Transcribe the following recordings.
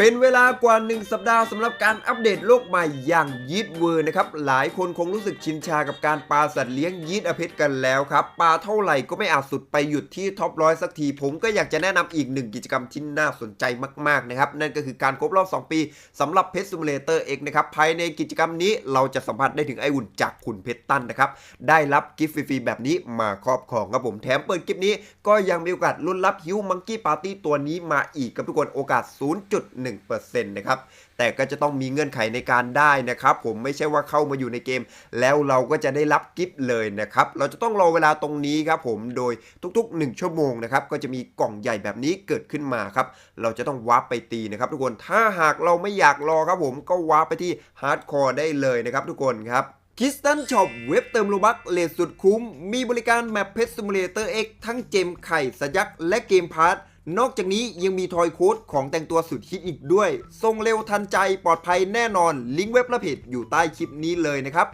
เป็นเวลากว่า 1 สัปดาห์สำหรับการอัปเดตโลกใหม่อย่างยีดเวอร์นะครับ หลายคนคงรู้สึกชินชากับการปลาสัตว์เลี้ยงยีดอเพชรกันแล้วครับ ปลาเท่าไหร่ก็ไม่อาจสุดไปหยุดที่ท็อปร้อยสักที ผมก็อยากจะแนะนำอีกหนึ่งกิจกรรมที่น่าสนใจมากๆนะครับ นั่นก็คือการครบรอบ 2 ปีสำหรับเพชรซิมูเลเตอร์เอกนะครับ ภายในกิจกรรมนี้เราจะสัมผัสได้ถึงไออุ่นจากคุณเพชรตั้นนะครับได้รับกิฟต์ฟรีๆแบบนี้มาครอบครองครับผมแถมเปิดกิฟต์นี้ ก็ยังมีโอกาสลุ้นรับฮิวมังกี้ปาร์ตี้ตัวนี้มาอีกกับทุกคนโอกาส 0.1นะครับแต่ก็จะต้องมีเงื่อนไขในการได้นะครับ ผมไม่ใช่ว่าเข้ามาอยู่ในเกม แล้วเราก็จะได้รับกิฟต์เลยนะครับ เราจะต้องรอเวลาตรงนี้ครับผมโดยทุกๆ 1 ชั่วโมงนะครับก็จะมีกล่องใหญ่แบบนี้เกิดขึ้นมาครับเราจะต้องวาร์ปไปตีนะครับทุกคนถ้าหากเราไม่อยากรอครับผมก็วาร์ปไปที่ฮาร์ดคอร์ได้เลยนะครับทุกคนครับคิสตันช็อปเว็บเติมโลบักเลทสุดคุ้ม มีบริการแมปเพชรซิมูเลเตอร์ X ทั้งเจมไข่สยักและเกมพาร์ท นอกจากนี้ยังมีทอยโค้ดของแต่งตัวสุดฮิตอีกด้วยส่งเร็วทันใจปลอดภัยแน่นอน ลิงก์เว็บและเพจอยู่ใต้คลิปนี้เลยนะครับ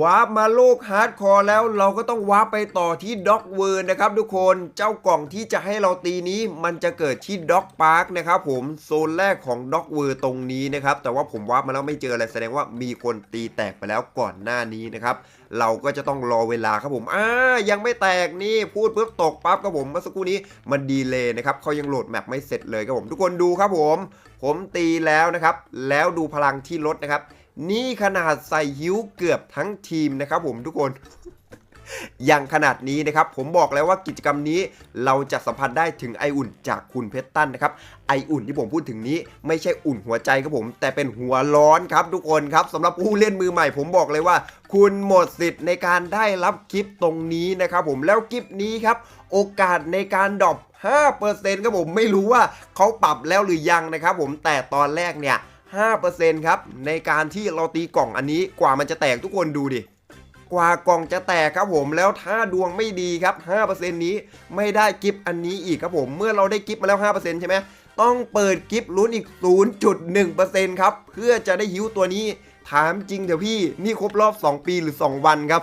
วาร์ปมาโลกฮาร์ดคอร์แล้วเราก็ต้องวาร์ปไปต่อที่ด็อกเวิร์นะครับทุกคนเจ้ากล่องที่จะให้เราตีนี้มันจะเกิดที่ด็อกพาร์คนะครับผมโซนแรกของด็อกเวิร์ตรงนี้นะครับแต่ว่าผมวาร์ปมาแล้วไม่เจออะไรแสดงว่ามีคนตีแตกไปแล้วก่อนหน้านี้นะครับ เราก็จะต้องรอเวลาครับผมอ่ายังไม่แตกนี่พูดปุ๊บตกปั๊บครับผมเมื่อสักครู่นี้มันดีเลยนะครับเขายังโหลดแมปไม่เสร็จเลยครับผมทุกคนดูครับผม ผมตีแล้วนะครับ แล้วดูพลังที่ลดนะครับ นี่ขนาดใส่ฮิ้วเกือบทั้งทีมนะครับผมทุกคน อย่างขนาดนี้นะครับ ผมบอกแล้วว่ากิจกรรมนี้เราจะสัมผัสได้ถึงไออุ่นจากคุณเพชรตันนะครับ ไออุ่นที่ผมพูดถึงนี้ไม่ใช่อุ่นหัวใจครับผม แต่เป็นหัวร้อนครับทุกคนครับสำหรับผู้เล่นมือใหม่ ผมบอกเลยว่า คุณหมดสิทธิ์ในการได้รับคลิปตรงนี้นะครับผมแล้วคลิปนี้ครับ โอกาสในการดรอป5%ครับผมไม่รู้ว่าเขาปรับแล้วหรือยังนะครับผมแต่ตอนแรกเนี่ย5%ครับในการที่เราตีกล่องอันนี้กว่ามันจะแตกทุกคนดูดิ กว่ากล่องจะแตกครับผมแล้วถ้าดวงไม่ดีครับ 5%นี้ไม่ได้กิฟต์อันนี้อีกครับผม เมื่อเราได้กิฟต์มาแล้ว 5%ใช่ไหมต้องเปิดกิฟต์ลุ้นอีก 0.1%ครับ เพื่อจะได้ฮิวตัวนี้ถามจริงเถอะพี่ นี่ครบรอบ 2 ปีหรือ 2 วันครับ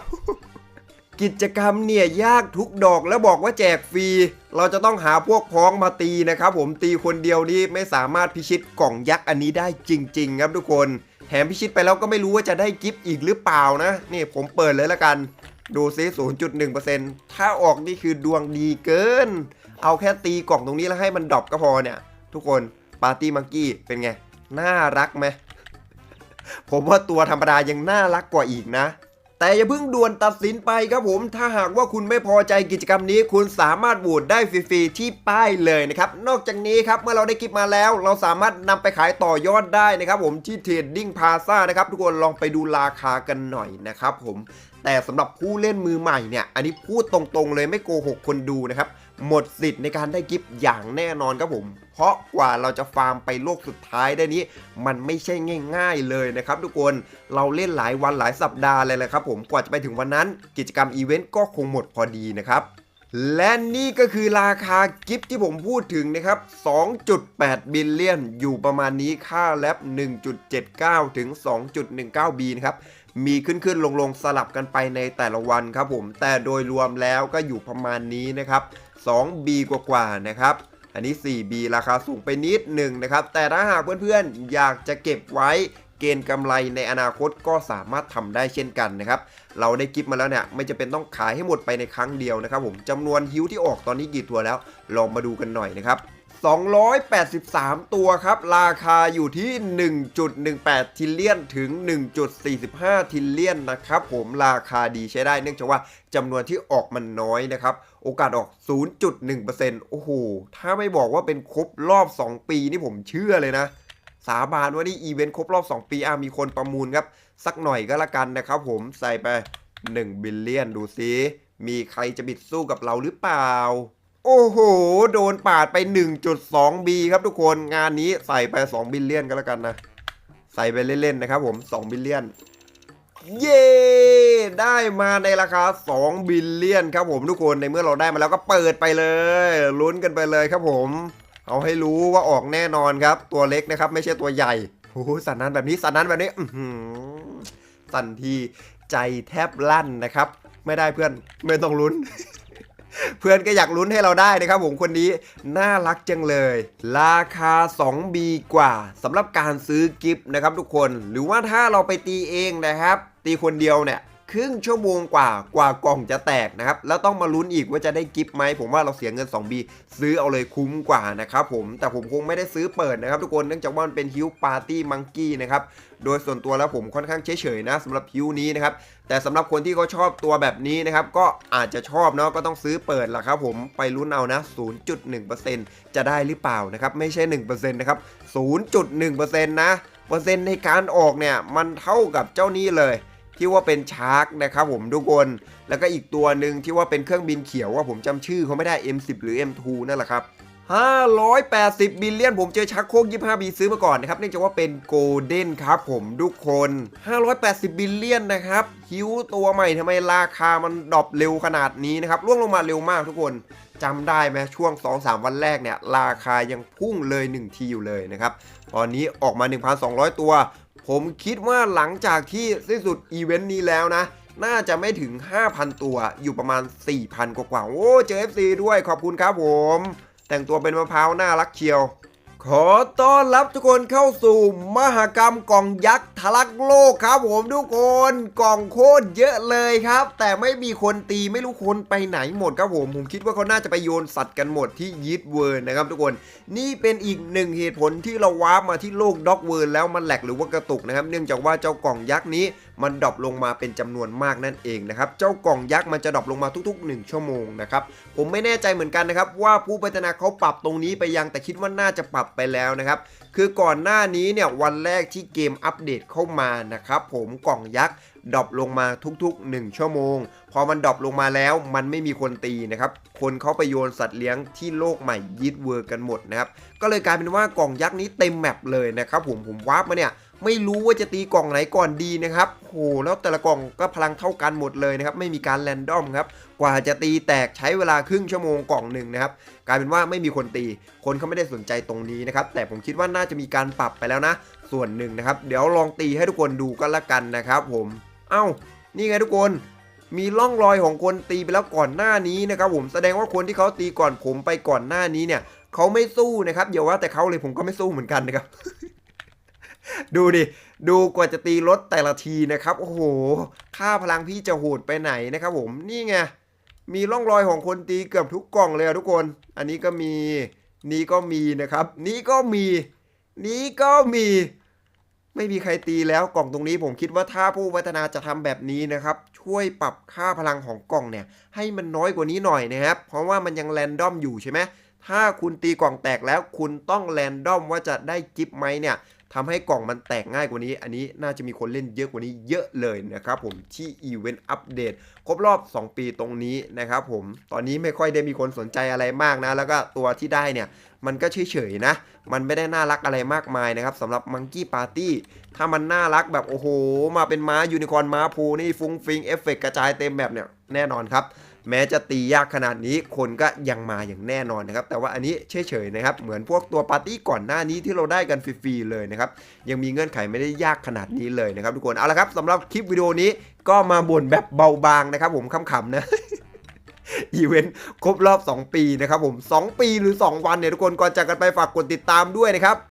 กิจกรรมเนี่ย ยากทุกดอกแล้วบอกว่าแจกฟรี เราจะต้องหาพวกพ้องมาตีนะครับผมตีคนเดียวนี่ไม่สามารถพิชิตกล่องยักษ์อันนี้ได้จริง ๆ ครับทุกคน แถมพิชิตไปแล้วก็ไม่รู้ว่าจะได้กิฟต์อีกหรือเปล่านะ นี่ผมเปิดเลยละกัน ดูซิ 0.1%ถ้าออกนี่คือดวงดีเกิน เอาแค่ตีกล่องตรงนี้แล้วให้มันดรอปก็พอเนี่ย ทุกคนปาร์ตี้มังกี้เป็นไง น่ารักไหม ผมว่าตัวธรรมดายังน่ารักกว่าอีกนะ แต่อย่าเพิ่งด่วนตัดสินไปครับผม ถ้าหากว่าคุณไม่พอใจกิจกรรมนี้ คุณสามารถโหวตได้ฟรีๆที่ป้ายเลยนะครับ นอกจากนี้ครับเมื่อเราได้กิปมาแล้ว เราสามารถนำไปขายต่อยอดได้นะครับผมที่เทรดดิ้งพาซ่านะครับทุกคนลองไปดูราคากันหน่อยนะครับผมแต่สำหรับผู้เล่นมือใหม่เนี่ยอันนี้พูดตรงๆเลยไม่โกหกคนดูนะครับ หมดสิทธิ์ในการได้กิฟต์อย่างแน่นอนครับผม เพราะกว่าเราจะฟาร์มไปโลกสุดท้ายได้นี้ มันไม่ใช่ง่าย ๆ เลยนะครับทุกคนเราเล่นหลายวันหลายสัปดาห์เลยแหละครับผมกว่าจะไปถึงวันนั้น กิจกรรมอีเวนต์ก็คงหมดพอดีนะครับ และนี่ก็คือราคากิฟต์ที่ผมพูดถึงนะครับ 2.8 บิลเลียน อยู่ประมาณนี้ค่าแลบ1.79 ถึง 2.19 บีนะครับ มีขึ้นขึ้นลงลงสลับกันไปในแต่ละวันครับผม แต่โดยรวมแล้วก็อยู่ประมาณนี้นะครับ 2B กว่าๆนะครับ อันนี้ 4B ราคาสูงไปนิดหนึ่งนะครับ แต่ถ้าหากเพื่อนๆ อยากจะเก็บไว้ เกณฑ์กำไรในอนาคตก็สามารถทำได้เช่นกันนะครับ เราได้กิฟต์มาแล้วเนี่ยไม่จะเป็นต้องขายให้หมดไปในครั้งเดียวนะครับผมจำนวนฮิวที่ออกตอนนี้กี่ตัวแล้ว ลองมาดูกันหน่อยนะครับ283 ตัวครับ ราคาอยู่ที่ 1.18 ทิลเลียนถึง 1.45 ทิลเลียนนะครับผมราคาดีใช้ได้เนื่องจากว่าจำนวนที่ออกมันน้อยนะครับ โอกาสออก 0.1%โอ้โห ถ้าไม่บอกว่าเป็นครบรอบ 2 ปีนี่ผมเชื่อเลยนะ สาบานว่านี่อีเวนต์ครบรอบ 2 ปีอะมีคนประมูลครับ สักหน่อยก็แล้วกันนะครับผมใส่ไป 1 บิลเลียนดูซิมีใครจะบิดสู้กับเราหรือเปล่า โอ้โห โดนปาดไป 1.2B ครับทุกคนงานนี้ใส่ไป 2 บิลเลียนก็แล้วกันนะ ใส่ไปเล่นๆนะครับผม2บิลเลียนเย้ได้มาในราคา 2 บิลเลียนครับผมทุกคนในเมื่อเราได้มาแล้วก็เปิดไปเลยลุ้นกันไปเลยครับผม เอาให้รู้ว่าออกแน่นอนครับ ตัวเล็กนะครับ ไม่ใช่ตัวใหญ่โอ้โหสั่นนั้นแบบนี้สั่นนั้นแบบนี้สั่นทีใจแทบลั่นนะครับ ไม่ได้เพื่อนไม่ต้องลุ้น เพื่อนก็อยากลุ้นให้เราได้นะครับผมคนนี้น่ารักจังเลย ราคา 2B กว่าสำหรับการซื้อกิฟต์นะครับทุกคน หรือว่าถ้าเราไปตีเองนะครับ ตีคนเดียวเนี่ย ครึ่งชั่วโมงกว่ากว่ากล่องจะแตกนะครับ แล้วต้องมาลุ้นอีกว่าจะได้กิฟต์ไหมผมว่าเราเสียเงิน 2B ซื้อเอาเลยคุ้มกว่านะครับผมแต่ผมคงไม่ได้ซื้อเปิดนะครับ ทุกคนเนื่องจากว่ามันเป็นฮิวปาร์ตี้มังกี้นะครับโดยส่วนตัวแล้วผมค่อนข้างเฉยๆนะสำหรับฮิวนี้นะครับแต่สำหรับคนที่เขาชอบตัวแบบนี้นะครับก็อาจจะชอบเนาะก็ต้องซื้อเปิดล่ะครับผมไปลุ้นเอานะ 0.1%จะได้หรือเปล่านะครับไม่ใช่ 1%นะครับ 0.1%นะเปอร์เซ็นต์ในการออกเนี่ยมันเท่ากับเจ้านี้เลย ที่ว่าเป็นชาร์กนะครับผมทุกคน แล้วก็อีกตัวหนึ่งที่ว่าเป็นเครื่องบินเขียวว่าผมจำชื่อเขาไม่ได้ M10 หรือ M2 นั่นแหละครับ580บิลเลียนผมเจอชักโครก25บีซื้อมาก่อนนะครับเนื่องจากว่าเป็นโกลเด้นครับผมทุกคน 580บิลเลียนนะครับฮิวตัวใหม่ทำไมราคามันดรอปเร็วขนาดนี้นะครับล่วงลงมาเร็วมากทุกคนจำได้ไหมช่วง 2-3 วันแรกเนี่ย ราคายังพุ่งเลย 1 ทีอยู่เลยนะครับ ตอนนี้ออกมา 1,200 ตัว ผมคิดว่าหลังจากที่สิ้นสุดอีเวนต์นี้แล้วนะ น่าจะไม่ถึง 5,000 ตัวอยู่ประมาณ 4,000 กว่าๆโอ้เจอ FC ด้วยขอบคุณครับผม แต่งตัวเป็นมะพร้าวน่ารักเชียว ขอต้อนรับทุกคนเข้าสู่มหกรรมกล่องยักษ์ทะลักโลกครับผมทุกคนกล่องโคตรเยอะเลยครับ แต่ไม่มีคนตีไม่รู้คนไปไหนหมดครับผมผมคิดว่าเขาน่าจะไปโยนสัตว์กันหมดที่ยีดเวิร์นนะครับทุกคนนี่เป็นอีกหนึ่งเหตุผลที่เราวาร์ปมาที่โลกด็อกเวิร์นแล้วมันแหลกหรือว่ากระตุกนะครับ เนื่องจากว่าเจ้ากล่องยักษ์นี้ มันดรอปลงมาเป็นจำนวนมากนั่นเองนะครับ เจ้ากล่องยักษ์มันจะดรอปลงมาทุก ๆ 1 ชั่วโมงนะครับ ผมไม่แน่ใจเหมือนกันนะครับ ว่าผู้พัฒนาเขาปรับตรงนี้ไปยังแต่คิดว่าน่าจะปรับไปแล้วนะครับ คือก่อนหน้านี้เนี่ยวันแรกที่เกมอัปเดตเข้ามานะครับผมกล่องยักษ์ดรอปลงมาทุกๆ 1 ชั่วโมง พอมันดรอปลงมาแล้วมันไม่มีคนตีนะครับ คนเขาไปโยนสัตว์เลี้ยงที่โลกใหม่ยิดเวิร์กันหมดนะครับ ก็เลยกลายเป็นว่ากล่องยักษ์นี้เต็มแมปเลยนะครับผมผมวาร์ปมาเนี่ย ไม่รู้ว่าจะตีกล่องไหนก่อนดีนะครับโหแล้วแต่ละกล่องก็พลังเท่ากันหมดเลยนะครับ ไม่มีการแรนดอมครับ กว่าจะตีแตกใช้เวลาครึ่งชั่วโมงกล่องหนึ่งนะครับ กลายเป็นว่าไม่มีคนตี คนเขาไม่ได้สนใจตรงนี้นะครับ แต่ผมคิดว่าน่าจะมีการปรับไปแล้วนะ ส่วนหนึ่งนะครับ เดี๋ยวลองตีให้ทุกคนดูก็แล้วกันนะครับผม เอ้า นี่ไงทุกคนมีร่องรอยของคนตีไปแล้วก่อนหน้านี้นะครับผมแสดงว่าคนที่เขาตีก่อนผมไปก่อนหน้านี้เนี่ยเขาไม่สู้นะครับอย่าว่าแต่เขาเลยผมก็ไม่สู้เหมือนกันนะครับ ดูดิ ดูกว่าจะตีรถแต่ละทีนะครับ โอ้โห ค่าพลังพี่จะโหดไปไหนนะครับผม นี่ไง มีร่องรอยของคนตีเกือบทุกกล่องเลยทุกคน อันนี้ก็มี นี้ก็มีนะครับ นี้ก็มี นี้ก็มี ไม่มีใครตีแล้วกล่องตรงนี้ผมคิดว่าถ้าผู้พัฒนาจะทำแบบนี้นะครับ ช่วยปรับค่าพลังของกล่องเนี่ย ให้มันน้อยกว่านี้หน่อยนะครับ เพราะว่ามันยังแรนดอมอยู่ใช่ไหมถ้าคุณตีกล่องแตกแล้วคุณต้องแรนดอมว่าจะได้กิฟต์ไหมเนี่ย ทำให้กล่องมันแตกง่ายกว่านี้ อันนี้น่าจะมีคนเล่นเยอะกว่านี้เยอะเลยนะครับผมที่อีเวนต์อัปเดตครบรอบ 2 ปีตรงนี้นะครับผมตอนนี้ไม่ค่อยได้มีคนสนใจอะไรมากนะ แล้วก็ตัวที่ได้เนี่ยมันก็เฉยๆนะ มันไม่ได้น่ารักอะไรมากมายนะครับสำหรับมังกี้ปาร์ตี้ถ้ามันน่ารักแบบโอ้โห มาเป็นม้ายูนิคอร์นม้าพูนี่ฟุ้งฟิงเอฟเฟกกระจายเต็มแบบเนี่ยแน่นอนครับ แม้จะตียากขนาดนี้คนก็ยังมาอย่างแน่นอนนะครับ แต่ว่าอันนี้เฉยๆนะครับ เหมือนพวกตัวปาร์ตี้ก่อนหน้านี้ที่เราได้กันฟรีๆเลยนะครับ ยังมีเงื่อนไขไม่ได้ยากขนาดนี้เลยนะครับทุกคน เอาละครับสำหรับคลิปวิดีโอนี้ก็มาบ่นแบบเบาบางนะครับ ผมขำๆนะอีเวนต์ครบรอบ 2 ปีนะครับผม 2 ปีหรือ 2 วันเนี่ยทุกคนก่อนจากกันไปฝากกดติดตามด้วยนะครับ